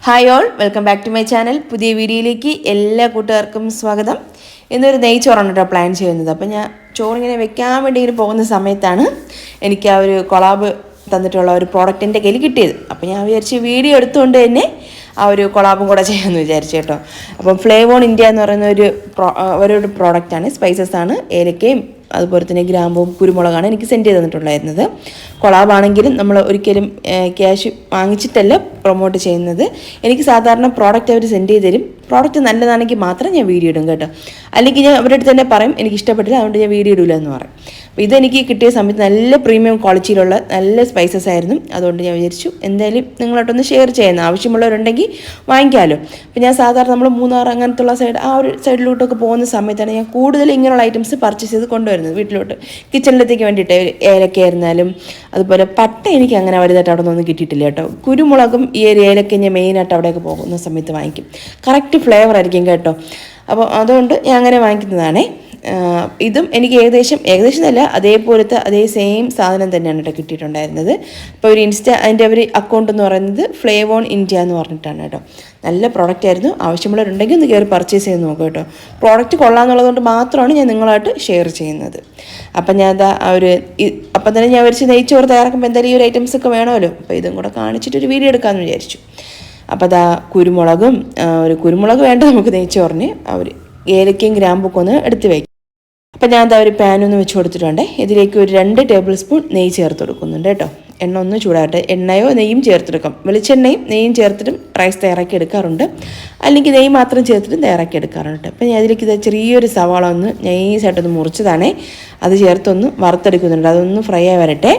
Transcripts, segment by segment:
Hi all welcome back to my channel പുതിയ വീഡിയോയിലേക്ക് എല്ലാ കൂട്ടുകാർക്കും സ്വാഗതം. ഇന്നൊരു നെയ്ച്ചോറാണ് കേട്ടോ പ്ലാൻ ചെയ്യുന്നത്. അപ്പം ഞാൻ ചോറിങ്ങനെ വെക്കാൻ വേണ്ടി ഇങ്ങനെ പോകുന്ന സമയത്താണ് എനിക്ക് ആ ഒരു കൊളാബ് തന്നിട്ടുള്ള ഒരു പ്രോഡക്റ്റിന്റെ കയ്യിൽ കിട്ടിയത്. അപ്പം ഞാൻ വിചാരിച്ച് വീഡിയോ എടുത്തുകൊണ്ട് തന്നെ ആ ഒരു കൊളാബും കൂടെ ചെയ്യാമെന്ന് വിചാരിച്ചു കേട്ടോ. അപ്പം ഫ്ലേവോൺ ഇന്ത്യ എന്ന് പറയുന്ന ഒരു ഒരു പ്രോഡക്റ്റാണ് സ്പൈസസ് ആണ് ഏലക്കയും അതുപോലെ തന്നെ ഗ്രാമ്പും കുരുമുളകാണ് എനിക്ക് സെൻഡ് ചെയ്ത് തന്നിട്ടുണ്ടായിരുന്നത്. കൊളാബാണെങ്കിലും നമ്മൾ ഒരിക്കലും ക്യാഷ് വാങ്ങിച്ചിട്ടല്ല പ്രൊമോട്ട് ചെയ്യുന്നത്. എനിക്ക് സാധാരണ പ്രോഡക്റ്റ് അവർ സെൻഡ് ചെയ്ത് തരും. പ്രോഡക്റ്റ് നല്ലതാണെങ്കിൽ മാത്രം ഞാൻ വീഡിയോ ഇടും കേട്ടോ. അല്ലെങ്കിൽ ഞാൻ അവരുടെ അടുത്ത് തന്നെ പറയും എനിക്ക് ഇഷ്ടപ്പെട്ടില്ല അതുകൊണ്ട് ഞാൻ വീഡിയോ ഇടില്ല എന്ന് പറയും. അപ്പോൾ ഇതെനിക്ക് കിട്ടിയ സമയത്ത് നല്ല പ്രീമിയം ക്വാളിറ്റിയിലുള്ള നല്ല സ്പൈസസ് ആയിരുന്നു. അതുകൊണ്ട് ഞാൻ വിചാരിച്ചു എന്തായാലും നിങ്ങളോട്ടൊന്ന് ഷെയർ ചെയ്യുന്ന ആവശ്യമുള്ളവരുണ്ടെങ്കിൽ വാങ്ങിക്കാമല്ലോ അപ്പോൾ ഞാൻ സാധാരണ നമ്മൾ മൂന്നാർ അങ്ങനത്തുള്ള സൈഡ് ആ ഒരു സൈഡിലോട്ടൊക്കെ പോകുന്ന സമയത്താണ് ഞാൻ കൂടുതൽ ഇങ്ങനെയുള്ള ഐറ്റംസ് പർച്ചേസ് ചെയ്ത് കൊണ്ടുവരുന്നത് വീട്ടിലോട്ട്. കിച്ചണിലത്തേക്ക് വേണ്ടിയിട്ട് ഏലക്കായിരുന്നാലും അതുപോലെ പട്ട എനിക്ക് അങ്ങനെ വലുതായിട്ട് അവിടെ നിന്നൊന്നും കിട്ടിയിട്ടില്ല കേട്ടോ. കുരുമുളകും ഈ ഒരു ഏലക്ക ഞാൻ മെയിനായിട്ട് അവിടെയൊക്കെ പോകുന്ന സമയത്ത് വാങ്ങിക്കും. കറക്റ്റ് ഫ്ലേവർ ആയിരിക്കും കേട്ടോ. അപ്പോൾ അതുകൊണ്ട് ഞാൻ അങ്ങനെ വാങ്ങിക്കുന്നതാണേ. ഇതും എനിക്ക് ഏകദേശം ഏകദേശം അല്ല അതേപോലത്തെ അതേ സെയിം സാധനം തന്നെയാണ് കേട്ടോ കിട്ടിയിട്ടുണ്ടായിരുന്നത്. അപ്പോൾ ഒരു ഇൻസ്റ്റ അതിന്റെ ഒരു അക്കൗണ്ട് എന്ന് പറയുന്നത് ഫ്ലേവോൺ ഇന്ത്യ എന്ന് പറഞ്ഞിട്ടാണ് കേട്ടോ. നല്ല പ്രോഡക്റ്റ് ആയിരുന്നു. ആവശ്യമുള്ളവരുണ്ടെങ്കിൽ ഒന്ന് കയറി പർച്ചേസ് ചെയ്ത് നോക്കുക കേട്ടോ. പ്രോഡക്റ്റ് കൊള്ളാമെന്നുള്ളതുകൊണ്ട് മാത്രമാണ് ഞാൻ നിങ്ങളായിട്ട് ഷെയർ ചെയ്യുന്നത്. അപ്പം ഞാൻ അതാ ഒരു അപ്പം തന്നെ ഞാൻ വരച്ച് നെയ്ച്ചോറ് തയ്യാറാക്കുമ്പോൾ എന്തായാലും ഈ ഒരു ഐറ്റംസ് ഒക്കെ വേണമല്ലോ. അപ്പോൾ ഇതും കൂടെ കാണിച്ചിട്ടൊരു വീഡിയോ എടുക്കാമെന്ന് വിചാരിച്ചു. അപ്പോൾ അതാ കുരുമുളകും ഒരു കുരുമുളക് വേണ്ട നമുക്ക് നെയ്ച്ചോറിന്. ഒരു ഏലക്കയും ഗ്രാമ്പൊക്കെ ഒന്ന് എടുത്ത് വയ്ക്കും. അപ്പം ഞാൻ എന്താ ഒരു പാൻ ഒന്ന് വെച്ച് കൊടുത്തിട്ടുണ്ട്. ഇതിലേക്ക് ഒരു രണ്ട് ടേബിൾ സ്പൂൺ നെയ്യ് ചേർത്ത് കൊടുക്കുന്നുണ്ട് കേട്ടോ. എണ്ണ ഒന്ന് ചൂടാകട്ടെ. എണ്ണയോ നെയ്യും ചേർത്തെടുക്കാം. വെളിച്ചെണ്ണയും നെയ്യും ചേർത്തിട്ടും റൈസ് തയ്യാറാക്കി എടുക്കാറുണ്ട്. അല്ലെങ്കിൽ നെയ്യ് മാത്രം ചേർത്തിട്ടും തയ്യാറാക്കി എടുക്കാറുണ്ട് അപ്പം ഞാൻ ഇതിലേക്ക് ഇത് ചെറിയൊരു സവാള ഒന്ന് നൈസായിട്ടൊന്ന് മുറിച്ചതാണേ. അത് ചേർത്തൊന്ന് വറുത്തെടുക്കുന്നുണ്ട്. അതൊന്ന് ഫ്രൈ ആയി വരട്ടെ.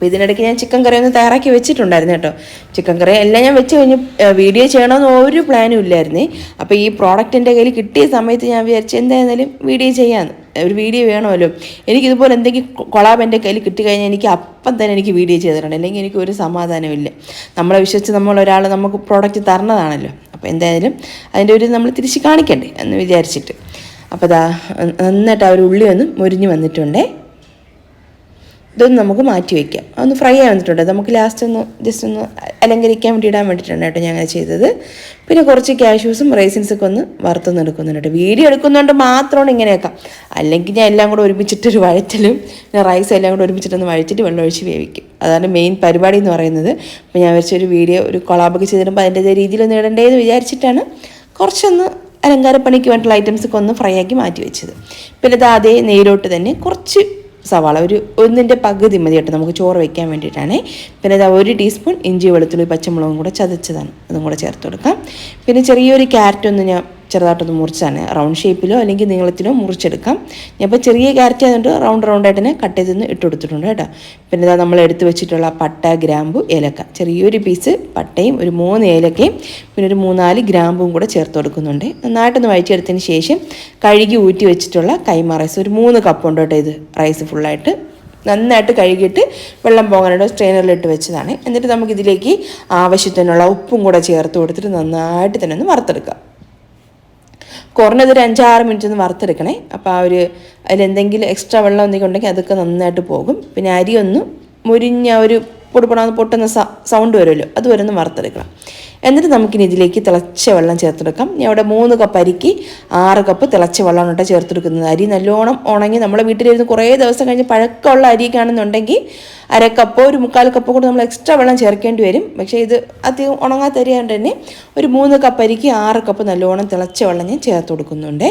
അപ്പോൾ ഇതിനിടയ്ക്ക് ഞാൻ ചിക്കൻ കറി ഒന്ന് തയ്യാറാക്കി വെച്ചിട്ടുണ്ടായിരുന്നു കേട്ടോ. ചിക്കൻ കറി എല്ലാം ഞാൻ വെച്ച് കഴിഞ്ഞ് വീഡിയോ ചെയ്യണമെന്ന് ഒരു പ്ലാനും ഇല്ലായിരുന്നേ. അപ്പോൾ ഈ പ്രോഡക്റ്റ് കയ്യിൽ കിട്ടിയ സമയത്ത് ഞാൻ വിചാരിച്ചു എന്തായിരുന്നാലും വീഡിയോ ചെയ്യാമെന്ന് ഒരു വീഡിയോ വേണമല്ലോ. എനിക്കിതുപോലെ എന്തെങ്കിലും കൊളാബ് എന്റെ കയ്യിൽ കിട്ടിക്കഴിഞ്ഞാൽ എനിക്ക് അപ്പം തന്നെ എനിക്ക് വീഡിയോ ചെയ്തിട്ടുണ്ട് അല്ലെങ്കിൽ എനിക്ക് ഒരു സമാധാനമില്ല. നമ്മളെ വിശ്വസിച്ച് നമ്മൾ ഒരാൾ നമുക്ക് പ്രോഡക്റ്റ് തരണതാണല്ലോ. അപ്പോൾ എന്തായാലും അതിന്റെ ഒരു നമ്മൾ തിരിച്ച് കാണിക്കണ്ടേ എന്ന് വിചാരിച്ചിട്ട്. അപ്പോൾ അതാ നന്നായിട്ട് ആ ഒരു ഉള്ളി ഒന്ന് മുരിഞ്ഞ് വന്നിട്ടുണ്ടേ. ഇതൊന്ന് നമുക്ക് മാറ്റി വയ്ക്കാം അതൊന്ന് ഫ്രൈ ആയി വന്നിട്ടുണ്ട്. നമുക്ക് ലാസ്റ്റ് ഒന്ന് ജസ്റ്റ് ഒന്ന് അലങ്കരിക്കാൻ വേണ്ടി ഇടാൻ വേണ്ടിയിട്ടാണ് കേട്ടോ ഞാൻ അങ്ങനെ ചെയ്തത്. പിന്നെ കുറച്ച് കാഷ്യൂസും റൈസിൻസൊക്കെ ഒന്ന് വറുത്തൊന്ന് എടുക്കുന്നുണ്ട് കേട്ടോ. വീഡിയോ എടുക്കുന്നതുകൊണ്ട് മാത്രമാണ് ഇങ്ങനെയൊക്കെ അല്ലെങ്കിൽ ഞാൻ എല്ലാം കൂടെ ഒരുമിച്ചിട്ടൊരു വഴറ്റലും പിന്നെ റൈസ് എല്ലാം കൂടെ ഒരുമിച്ചിട്ടൊന്ന് വഴറ്റിട്ട് വെള്ളം ഒഴിച്ച് വേവിക്കും. അതാണ് മെയിൻ പരിപാടി എന്ന് പറയുന്നത്. അപ്പോൾ ഞാൻ വെച്ചൊരു വീഡിയോ ഒരു കൊളാബൊക്കെ ചെയ്തിടുമ്പോൾ അതിന്റെതായ രീതിയിലൊന്ന് ഇടണ്ടേന്ന് വിചാരിച്ചിട്ടാണ് കുറച്ചൊന്ന് അലങ്കാരപ്പണിക്ക് വേണ്ടിയുള്ള ഐറ്റംസൊക്കെ ഒന്ന് ഫ്രൈ ആക്കി മാറ്റി വെച്ചത്. പിന്നെ അത് അതേ നെയ്യിലോട്ട് തന്നെ കുറച്ച് സവാള. ഒരു ഒന്നിന്റെ പകുതി മതി കേട്ടോ. നമുക്ക് ചോറ് വയ്ക്കാൻ വേണ്ടിയിട്ടാണ്. പിന്നെ ഇതാ ഒരു ടീസ്പൂൺ ഇഞ്ചി വെളുത്തുള്ളി പച്ചമുളകും കൂടെ ചതച്ചതാണ്. അതും കൂടെ ചേർത്ത് കൊടുക്കാം. പിന്നെ ചെറിയൊരു ക്യാരറ്റ് ഒന്ന് ഞാൻ ചെറുതായിട്ടൊന്ന് മുറിച്ചാണ്. റൗണ്ട് ഷേപ്പിലോ അല്ലെങ്കിൽ നീളത്തിലോ മുറിച്ചെടുക്കാം. ഞാൻ ഇപ്പോൾ ചെറിയ ക്യാരറ്റ് ആയതുകൊണ്ട് റൗണ്ട് ആയിട്ട് തന്നെ കട്ട് ചെയ്തൊന്ന് ഇട്ട് കൊടുത്തിട്ടുണ്ട് കേട്ടോ. പിന്നെ ഇതാ നമ്മൾ എടുത്ത് വെച്ചിട്ടുള്ള പട്ട ഗ്രാമ്പു ഏലക്ക. ചെറിയൊരു പീസ് പട്ടയും ഒരു മൂന്ന് ഏലക്കയും പിന്നെ ഒരു മൂന്നാൽ ഗ്രാമ്പും കൂടെ ചേർത്ത് കൊടുക്കുന്നുണ്ട്. നന്നായിട്ടൊന്ന് വഴിച്ചെടുത്തതിന് ശേഷം കഴുകി ഊറ്റി വെച്ചിട്ടുള്ള കൈമ റൈസ്. ഒരു മൂന്ന് കപ്പ് ഉണ്ട് കേട്ടോ ഇത് റൈസ് ഫുള്ളായിട്ട് നന്നായിട്ട് കഴുകിയിട്ട് വെള്ളം പോകാനായിട്ട് സ്ട്രെയിനറിലിട്ട് വെച്ചതാണ്. എന്നിട്ട് നമുക്കിതിലേക്ക് ആവശ്യത്തിനുള്ള ഉപ്പും കൂടെ ചേർത്ത് കൊടുത്തിട്ട് നന്നായിട്ട് തന്നെ ഒന്ന് വറുത്തെടുക്കാം. കുറഞ്ഞത് ഒരു അഞ്ചാറ് മിനിറ്റ് ഒന്ന് വറുത്തെടുക്കണേ. അപ്പോൾ ആ ഒരു അതിലെന്തെങ്കിലും എക്സ്ട്രാ വെള്ളം എന്തെങ്കിലും ഉണ്ടെങ്കിൽ അതൊക്കെ നന്നായിട്ട് പോകും. പിന്നെ അരി മുരിഞ്ഞ ഒരു പൊടിപ്പൊടാന്ന് പൊട്ടുന്ന സൗണ്ട് വരുമല്ലോ അതുവരെ ഒന്ന് വറുത്തെടുക്കണം. എന്നിട്ട് നമുക്കിനി ഇതിലേക്ക് തിളച്ച വെള്ളം ചേർത്തെടുക്കാം. ഞാൻ ഇവിടെ മൂന്ന് കപ്പ് അരിക്ക് ആറ് കപ്പ് തിളച്ച വെള്ളമാണ് കേട്ടോ ചേർത്തെടുക്കുന്നത്. അരി നല്ലോണം ഉണങ്ങി നമ്മുടെ വീട്ടിലിരുന്ന് കുറേ ദിവസം കഴിഞ്ഞ് പഴക്കമുള്ള അരിക്കാണെന്നുണ്ടെങ്കിൽ അര ഒരു മുക്കാൽ കപ്പോ കൂടെ നമ്മൾ എക്സ്ട്രാ വെള്ളം ചേർക്കേണ്ടി വരും. പക്ഷേ ഇത് അധികം ഉണങ്ങാത്ത അരിയായതുകൊണ്ട് തന്നെ ഒരു മൂന്ന് കപ്പ് അരിക്ക് ആറ് കപ്പ് നല്ലോണം തിളച്ച വെള്ളം ഞാൻ ചേർത്ത് കൊടുക്കുന്നുണ്ട്.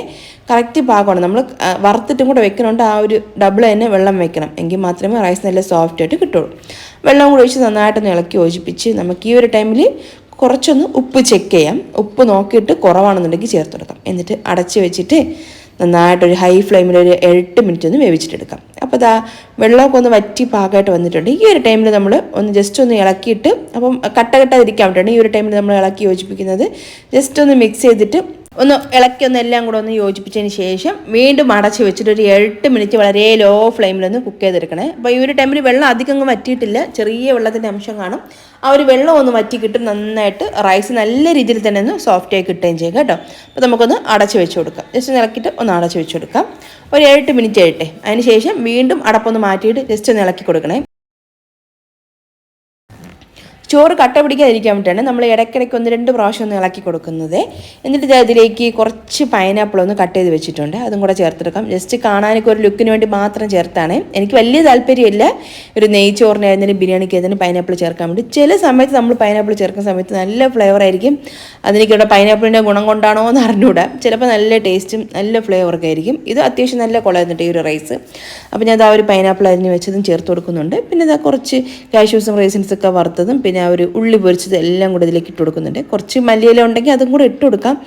കറക്റ്റ് പാകമാണ്. നമ്മൾ വറുത്തിട്ടും കൂടെ വെക്കണോണ്ട് ആ ഒരു ഡബിൾ തന്നെ വെള്ളം വെക്കണം. എങ്കിൽ മാത്രമേ റൈസ് നല്ല സോഫ്റ്റ് ആയിട്ട് കിട്ടുള്ളൂ. വെള്ളം കൂടെ ഒഴിച്ച് നന്നായിട്ടൊന്ന് ഇളക്കി യോജിപ്പിച്ച് നമുക്ക് ഈ ഒരു ടൈമിൽ കുറച്ചൊന്ന് ഉപ്പ് ചെക്ക് ചെയ്യാം. ഉപ്പ് നോക്കിയിട്ട് കുറവാണെന്നുണ്ടെങ്കിൽ ചേർത്ത് കൊടുക്കാം. എന്നിട്ട് അടച്ച് വെച്ചിട്ട് നന്നായിട്ടൊരു ഹൈ ഫ്ലെയിമിൽ ഒരു എട്ട് മിനിറ്റ് ഒന്ന് വേവിച്ചിട്ടെടുക്കാം. അപ്പോൾ ഇതാ വെള്ളമൊക്കെ ഒന്ന് വറ്റി പാകമായിട്ട് വന്നിട്ടുണ്ട്. ഈ ഒരു ടൈമിൽ നമ്മൾ ഒന്ന് ജസ്റ്റ് ഒന്ന് ഇളക്കിയിട്ട് അപ്പം കട്ട കെട്ടാതിരിക്കാൻ വേണ്ടിയിട്ടാണ് ഈ ഒരു ടൈമിൽ നമ്മൾ ഇളക്കി യോജിപ്പിക്കുന്നത്. ജസ്റ്റ് ഒന്ന് മിക്സ് ചെയ്തിട്ട് ഒന്ന് ഇളക്കി ഒന്ന് എല്ലാം കൂടെ ഒന്ന് യോജിപ്പിച്ചതിന് ശേഷം വീണ്ടും അടച്ച് വെച്ചിട്ട് ഒരു എട്ട് മിനിറ്റ് വളരെ ലോ ഫ്ലെയിമിലൊന്ന് കുക്ക് ചെയ്തെടുക്കണേ. അപ്പോൾ ഈ ഒരു ടൈമിൽ വെള്ളം അധികം അങ്ങ് വറ്റിയിട്ടില്ല. ചെറിയ വെള്ളത്തിന്റെ അംശം കാണും. ആ ഒരു വെള്ളം ഒന്ന് വറ്റി കിട്ടും നന്നായിട്ട് റൈസ് നല്ല രീതിയിൽ തന്നെ ഒന്ന് സോഫ്റ്റായി കിട്ടുകയും ചെയ്യും കേട്ടോ. അപ്പോൾ നമുക്കൊന്ന് അടച്ച് വെച്ച് കൊടുക്കാം. ജസ്റ്റ് ഒന്ന് ഇളക്കിയിട്ട് ഒന്ന് അടച്ച് വെച്ച് കൊടുക്കാം. ഒരു എട്ട് മിനിറ്റ് ആയിട്ടെ. അതിന് ശേഷം വീണ്ടും അടപ്പൊന്ന് മാറ്റിയിട്ട് ജസ്റ്റ് ഒന്ന് ഇളക്കി കൊടുക്കണേ. ചോറ് കട്ട പിടിക്കാതിരിക്കാൻ വേണ്ടിയിട്ടാണ് നമ്മൾ ഇടയ്ക്കിടയ്ക്ക് ഒന്ന് രണ്ട് പ്രാവശ്യം ഒന്ന് ഇളക്കി കൊടുക്കുന്നത്. എന്നിട്ട് അതിലേക്ക് കുറച്ച് പൈനാപ്പിൾ ഒന്ന് കട്ട് ചെയ്ത് വെച്ചിട്ടുണ്ട്. അതും കൂടെ ചേർത്തെടുക്കാം. ജസ്റ്റ് കാണാനൊക്കെ ഒരു ലുക്കിന് വേണ്ടി മാത്രം ചേർത്താണ്. എനിക്ക് വലിയ താല്പര്യമില്ല ഒരു നെയ്ച്ചോറിനായിരുന്നാലും ബിരിയാണിക്ക് ആയിരുന്നാലും പൈനാപ്പിൾ ചേർക്കാൻ വേണ്ടി. ചില സമയത്ത് നമ്മൾ പൈനാപ്പിൾ ചേർക്കുന്ന സമയത്ത് നല്ല ഫ്ലേവർ ആയിരിക്കും. അതെനിക്കിവിടെ പൈനാപ്പിളിന്റെ ഗുണം കൊണ്ടാണോ എന്ന് അറിഞ്ഞൂടാ. ചിലപ്പോൾ നല്ല ടേസ്റ്റും നല്ല ഫ്ലേവറൊക്കെ ആയിരിക്കും. ഇത് അത്യാവശ്യം നല്ല കുളമായിരുന്നിട്ട് ഈ ഒരു റൈസ് അപ്പോൾ ഞാൻ ആ ഒരു പൈനാപ്പിൾ അരിഞ്ഞ് വെച്ചതും ചേർത്ത് കൊടുക്കുന്നുണ്ട്. പിന്നെ ഇതാ കുറച്ച് കാഷ്യൂസും റൈസിൻസൊക്കെ വറുത്തതും പിന്നെ ആ ഒരു ഉള്ളി പൊരിച്ചത് എല്ലാം കൂടെ ഇതിലേക്ക് ഇട്ട് കൊടുക്കുന്നുണ്ട്. കുറച്ച് മല്ലിയില ഉണ്ടെങ്കിൽ അതും കൂടെ ഇട്ട് കൊടുക്കാം.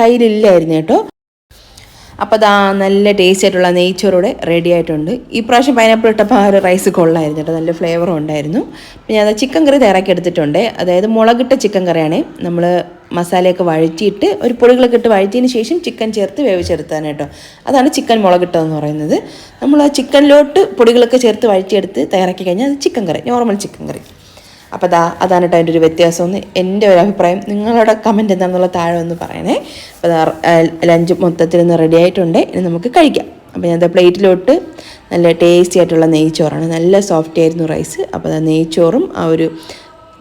കയ്യിലില്ലായിരുന്നു കേട്ടോ. അപ്പോൾ അതാ നല്ല ടേസ്റ്റ് ആയിട്ടുള്ള നെയ്ച്ചോറൂടെ റെഡി ആയിട്ടുണ്ട്. ഈ പ്രാവശ്യം പൈനാപ്പിൾ ഇട്ടപ്പോൾ ആ ഒരു റൈസ് കൊള്ളായിരുന്നു കേട്ടോ. നല്ല ഫ്ലേവറും ഉണ്ടായിരുന്നു. പിന്നെ അത് ചിക്കൻ കറി തയ്യാറാക്കി എടുത്തിട്ടുണ്ട്. അതായത് മുളകിട്ട ചിക്കൻ കറിയാണ് നമ്മൾ മസാലയൊക്കെ വഴറ്റിയിട്ട് ഒരു പൊടികളൊക്കെ ഇട്ട് വഴറ്റിയതിന് ശേഷം ചിക്കൻ ചേർത്ത് വേവിച്ചെടുത്താണ് കേട്ടോ. അതാണ് ചിക്കൻ മുളകിട്ടതെന്ന് പറയുന്നത്. നമ്മൾ ആ ചിക്കനിലോട്ട് പൊടികളൊക്കെ ചേർത്ത് വഴറ്റിയെടുത്ത് തയ്യാറാക്കി കഴിഞ്ഞാൽ അത് chicken curry normal chicken curry അപ്പോൾ അതാ അതാണ് കേട്ടോ അതിന്റെ ഒരു വ്യത്യാസം. ഒന്ന് എന്റെ ഒരു അഭിപ്രായം നിങ്ങളുടെ കമന്റ് എന്താണെന്നുള്ള താഴെ ഒന്ന് പറയണേ. അപ്പോൾ ലഞ്ച് മൊത്തത്തിൽ ഒന്ന് റെഡി ആയിട്ടുണ്ട്. ഇനി നമുക്ക് കഴിക്കാം. അപ്പോൾ ഞാൻ പ്ലേറ്റിലോട്ട് നല്ല ടേസ്റ്റി ആയിട്ടുള്ള നെയ്ച്ചോറാണ്. നല്ല സോഫ്റ്റ് ആയിരുന്നു റൈസ് അപ്പോൾ നെയ്ച്ചോറും ആ ഒരു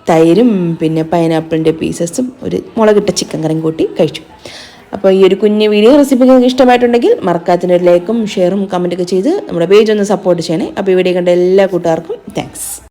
തൈരും പിന്നെ പൈനാപ്പിളിന്റെ പീസസും ഒരു മുളകിട്ട ചിക്കൻ കറിയും കൂട്ടി കഴിച്ചു. അപ്പോൾ ഈ ഒരു കുഞ്ഞു വീഡിയോ റെസിപ്പി നിങ്ങൾക്ക് ഇഷ്ടമായിട്ടുണ്ടെങ്കിൽ മറക്കാത്തിന്റെ ഒരു ലൈക്കും ഷെയറും കമന്റൊക്കെ ചെയ്ത് നമ്മുടെ പേജ് ഒന്ന് സപ്പോർട്ട് ചെയ്യണേ. അപ്പോൾ ഈ വീഡിയോ കണ്ട എല്ലാ കൂട്ടുകാർക്കും താങ്ക്സ്